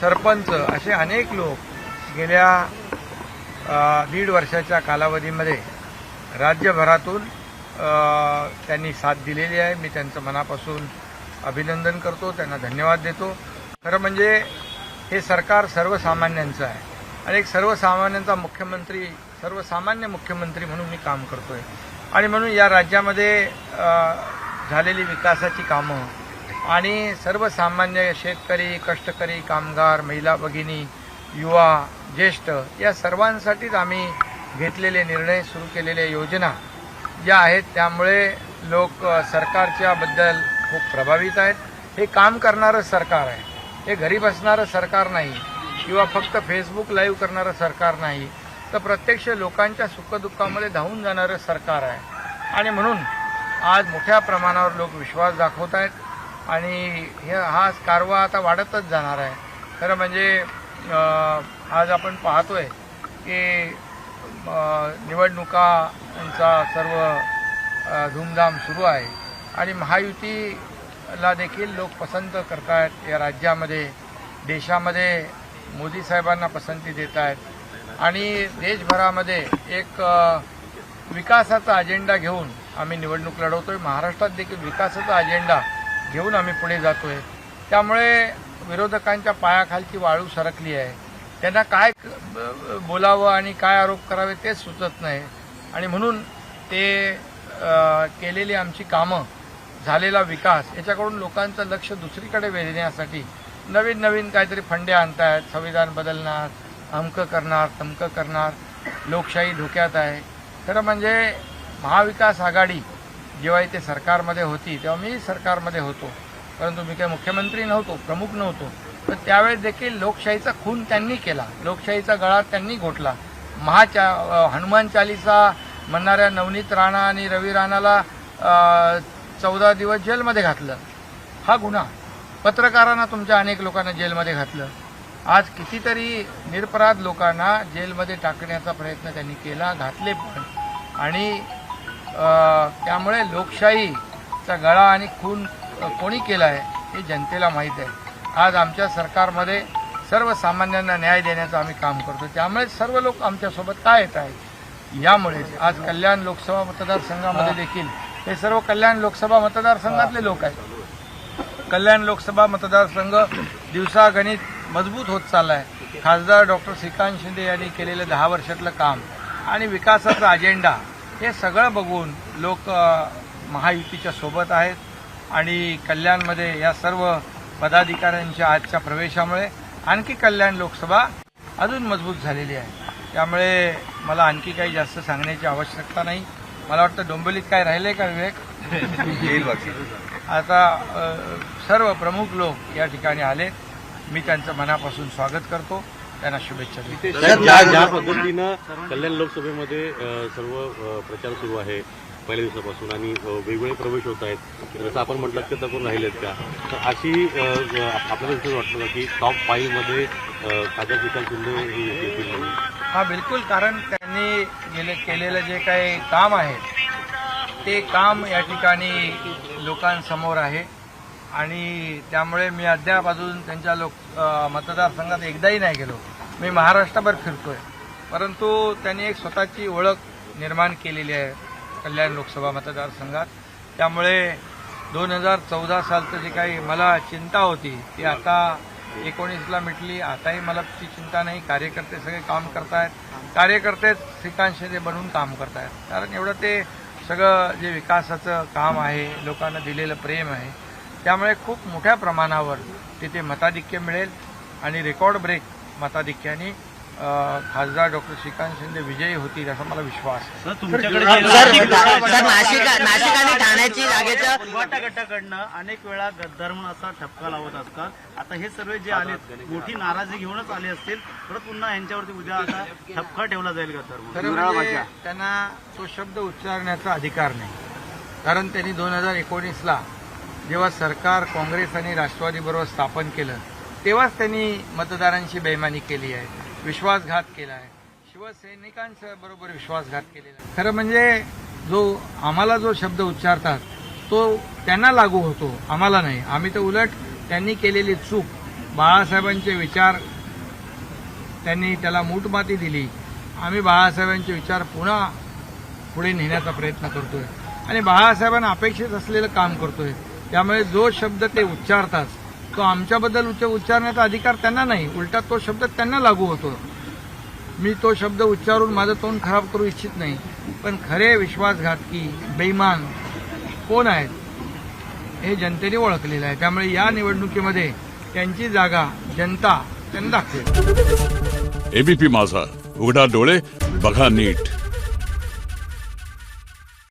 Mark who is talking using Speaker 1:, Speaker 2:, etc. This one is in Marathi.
Speaker 1: सरपंच असे अनेक लोक गेल्या दीड वर्षाच्या कालावधीमध्ये राज्यभरातून त्यांनी साथ दिलेली आहे. मी त्यांचं मनापासून अभिनंदन करतो. त्यांना धन्यवाद देतो. खरं म्हणजे हे सरकार सर्वसामान्यांचं आहे. आणि एक सर्वसामान्यांचा मुख्यमंत्री सर्वसामान्य मुख्यमंत्री म्हणून मी काम करतोय. आणि म्हणून या राज्यामध्ये झालेली विकासाची कामं आणि सर्वसामान्य शेतकरी कष्टकरी कामगार महिला भगिनी युवा ज्येष्ठ या सर्वांसाठीच आम्ही घेतलेले निर्णय सुरू केलेल्या योजना ज्या आहेत त्यामुळे लोक सरकारच्याबद्दल सरकारच्या बद्दल खूप प्रभावित आहेत. हे काम करणारं सरकार आहे. हे घरी बसणारं सरकार नाही किंवा फक्त फेसबुक लाईव्ह करणारं सरकार नाही तर प्रत्यक्ष लोकांच्या सुखदुःखामध्ये धावून जाणारं सरकार आहे. आणि म्हणून आज मोठ्या प्रमाणावर लोक विश्वास दाखवत आहेत आणि हे हा कारवा आता वाढतच जाणार आहे. खरं म्हणजे आज आपण पाहतोय की निवडणुकांचा सर्व धूमधाम सुरू आहे. आणि महायुतीला देखील लोक पसंत करतायत. या राज्यामध्ये देशामध्ये मोदी साहेबांना पसंती देत आहेत आणि देशभरामध्ये एक विकासाचा अजेंडा घेऊन आम्ही निवडणूक लढवतोय. महाराष्ट्रात देखील विकासाचा अजेंडा घेऊन आम्ही पुढे जातोय. त्यामुळे विरोधकांच्या पायाखालची वाळू सरकली आहे. त्यांना काय बोलावं आणि काय आरोप करावे तेच सुचत नाही. आणि म्हणून ते केलेली आमची कामं झालेला विकास याच्याकडून लोकांचं लक्ष दुसरीकडे वेधण्यासाठी नवीन नवीन काहीतरी फंडे आणतायत. संविधान बदलणार अमकं करणार तमकं करणार लोकशाही धोक्यात आहे. खरं म्हणजे महाविकास आघाडी जेव्हा इथे सरकारमध्ये होती तेव्हा मी सरकारमध्ये होतो. परंतु मी काही मुख्यमंत्री नव्हतो प्रमुख नव्हतो. पण त्यावेळेस देखील लोकशाहीचा खून त्यांनी केला. लोकशाहीचा गळा त्यांनी घोटला. महाचा हनुमान चालिसा म्हणणाऱ्या नवनीत राणा आणि रवी राणाला चौदा दिवस जेलमध्ये घातलं. हा गुन्हा. पत्रकारांना तुमच्या अनेक लोकांना जेलमध्ये घातलं. आज कितीतरी निरपराध लोकांना जेलमध्ये टाकण्याचा प्रयत्न त्यांनी केला घातले पण. आणि त्यामुळे लोकशाहीचा गळा आणि खून कोणी केला आहे हे जनतेला माहीत आहे. आज आमच्या सरकारमध्ये सर्वसामान्यांना न्याय देण्याचं आम्ही काम करतो. त्यामुळे सर्व लोक आमच्यासोबत काय येत आहेत? यामुळेच आज कल्याण लोकसभा मतदारसंघामध्ये देखील हे सर्व कल्याण लोकसभा मतदारसंघातले लोक आहेत. कल्याण लोकसभा मतदारसंघ दिवसागणित मजबूत होत चालला आहे खासदार डॉक्टर श्रीकांत शिंदे यांनी केलेलं दहा वर्षातलं काम आणि विकासाचा अजेंडा हे सगळं बघून लोक महायुतीच्या सोबत आहेत आणि कल्याणमध्ये या सर्व पदाधिकाऱ्यांच्या आजच्या प्रवेशामुळे आणखी कल्याण लोकसभा अजून मजबूत झालेली आहे. त्यामुळे मला आणखी काही जास्त सांगण्याची आवश्यकता नाही. मला वाटतं डोंबिवलीत काय राहिलंय का विवेक? आता सर्व प्रमुख लोक या ठिकाणी आले मी त्यांचं मनापासून स्वागत करतो. त्यांना शुभेच्छा
Speaker 2: ज्या ज्या पद्धतीनं कल्याण लोकसभेमध्ये सर्व प्रचार सुरू आहे पहिल्या दिवसापासून आणि वेगवेगळे प्रवेश होत आहेत. जसं आपण म्हटलं की तरुण राहिलेत का तर अशी आपल्याला दिसत वाटतं का की टॉप फाईव्हमध्ये खासदार श्रीकांत शिंदे हे
Speaker 1: हा बिलकुल कारण त्यांनी गेले केलेलं जे काही काम आहे ते काम या ठिकाणी लोकांसमोर आहे. आणि त्यामुळे मी अद्याप अजून त्यांच्या लोक मतदारसंघात एकदाही नाही गेलो. मी महाराष्ट्रभर फिरतोय. परंतु त्यांनी एक स्वतःची ओळख निर्माण केलेली आहे कल्याण लोकसभा मतदारसंघात. त्यामुळे दोन हजार चौदा सालचं जे काही मला चिंता होती ती आता एकोणीसला मिटली. आताही मला ती चिंता नाही. कार्यकर्ते सगळे काम करतायत. कार्यकर्तेच श्रीकांत शिंदे बनून काम करतायत. कारण एवढं ते सगळं जे विकासाचं काम आहे लोकांना दिलेलं प्रेम आहे त्यामुळे खूप मोठ्या प्रमाणावर तिथे मताधिक्य मिळेल आणि रेकॉर्ड ब्रेक मताधिक्याने खासदार डॉक्टर श्रीकांत शिंदे विजयी होतील असा मला विश्वास
Speaker 3: ठाण्याची
Speaker 4: गटाकडनं अनेक वेळा गद्दार म्हणून असा ठपका लावत असतात. आता हे सर्व जे आलेत मोठी नाराजी घेऊनच आले असतील परत पुन्हा यांच्यावरती उद्या आता ठपका ठेवला जाईल गद्दार
Speaker 1: म्हणजे त्यांना तो शब्द उच्चारण्याचा अधिकार नाही. कारण त्यांनी दोन हजार एकोणीसला जेव्हा सरकार काँग्रेस आणि राष्ट्रवादीबरोबर स्थापन केलं तेव्हाच त्यांनी मतदारांशी बेमानी केली आहे विश्वासघात केला आहे. शिवसैनिकांच्या बरोबर विश्वासघात केलेला आहे. खरं म्हणजे जो आम्हाला जो शब्द उच्चारतात तो त्यांना लागू होतो आम्हाला नाही. आम्ही तर उलट त्यांनी केलेली चूक बाळासाहेबांचे विचार त्यांनी त्याला मूठमाती दिली. आम्ही बाळासाहेबांचे विचार पुन्हा पुढे नेण्याचा प्रयत्न करतोय. आणि बाळासाहेबांना अपेक्षित असलेलं काम करतोय. त्यामुळे जो शब्द ते उच्चारतात तो आमच्याबद्दल उच्च उच्चारण्याचा अधिकार त्यांना नाही. उलटा तो शब्द त्यांना लागू होतो. मी तो शब्द उच्चारून माझं तोंड खराब करू इच्छित नाही. पण खरे विश्वासघातकी बेईमान कोण आहेत? हे जनतेने ओळखलेलं आहे. त्यामुळे या निवडणुकीमध्ये त्यांची जागा जनता त्यांना दाखवेल.
Speaker 5: एबीपी माझा. उघडा डोळे बघा नीट.